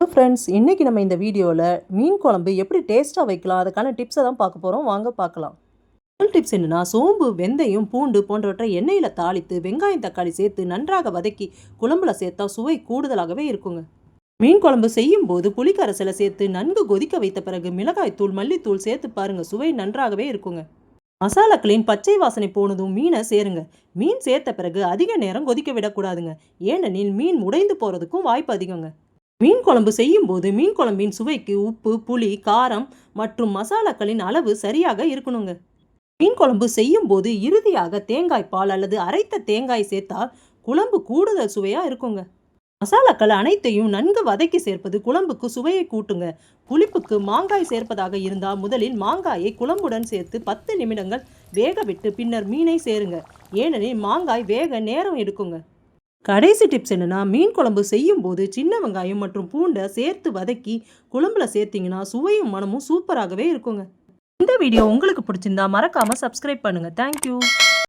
Friends இன்றைக்கி நம்ம இந்த வீடியோவில் மீன் குழம்பு எப்படி டேஸ்ட்டாக வைக்கலாம் அதுக்கான டிப்ஸை தான் பார்க்க போகிறோம் வாங்க பார்க்கலாம். முதல் டிப்ஸ் என்னென்னா சோம்பு வெந்தயம் பூண்டு போன்றவற்றை எண்ணெயில் தாளித்து வெங்காயம் தக்காளி சேர்த்து நன்றாக வதக்கி குழம்புல சேர்த்தா சுவை கூடுதலாகவே இருக்குங்க. மீன் குழம்பு செய்யும் போது புளிக்கரைசலை சேர்த்து நன்கு கொதிக்க வைத்த பிறகு மிளகாய்த்தூள் மல்லித்தூள் சேர்த்து பாருங்கள் சுவை நன்றாகவே இருக்குங்க. மசாலாக்களின் பச்சை வாசனை போனதும் மீனை சேருங்க. மீன் சேர்த்த பிறகு அதிக நேரம் கொதிக்க விடக்கூடாதுங்க. ஏனெனில் மீன் உடைந்து போகிறதுக்கும் வாய்ப்பு அதிகங்க. மீன் குழம்பு செய்யும்போது மீன் குழம்பின் சுவைக்கு உப்பு புளி காரம் மற்றும் மசாலாக்களின் அளவு சரியாக இருக்கணுங்க. மீன் குழம்பு செய்யும்போது இறுதியாக தேங்காய் பால் அல்லது அரைத்த தேங்காய் சேர்த்தால் குழம்பு கூடுதல் சுவையாக இருக்குங்க. மசாலாக்கள் அனைத்தையும் நன்கு வதக்கி சேர்ப்பது குழம்புக்கு சுவையை கூட்டுங்க. புளிப்புக்கு மாங்காய் சேர்ப்பதாக இருந்தால் முதலில் மாங்காயை குழம்புடன் சேர்த்து பத்து நிமிடங்கள் வேக விட்டு பின்னர் மீனை சேருங்க. ஏனெனில் மாங்காய் வேக நேரம் எடுக்குங்க. கடைசி டிப்ஸ் என்னன்னா மீன் குழம்பு செய்யும் போது சின்ன வெங்காயம் மற்றும் பூண்டை சேர்த்து வதக்கி குழம்புல சேர்த்தீங்கன்னா சுவையும் மனமும் சூப்பராகவே இருக்குங்க. இந்த வீடியோ உங்களுக்கு பிடிச்சிருந்தா மறக்காம சப்ஸ்கிரைப் பண்ணுங்க. தேங்க்யூ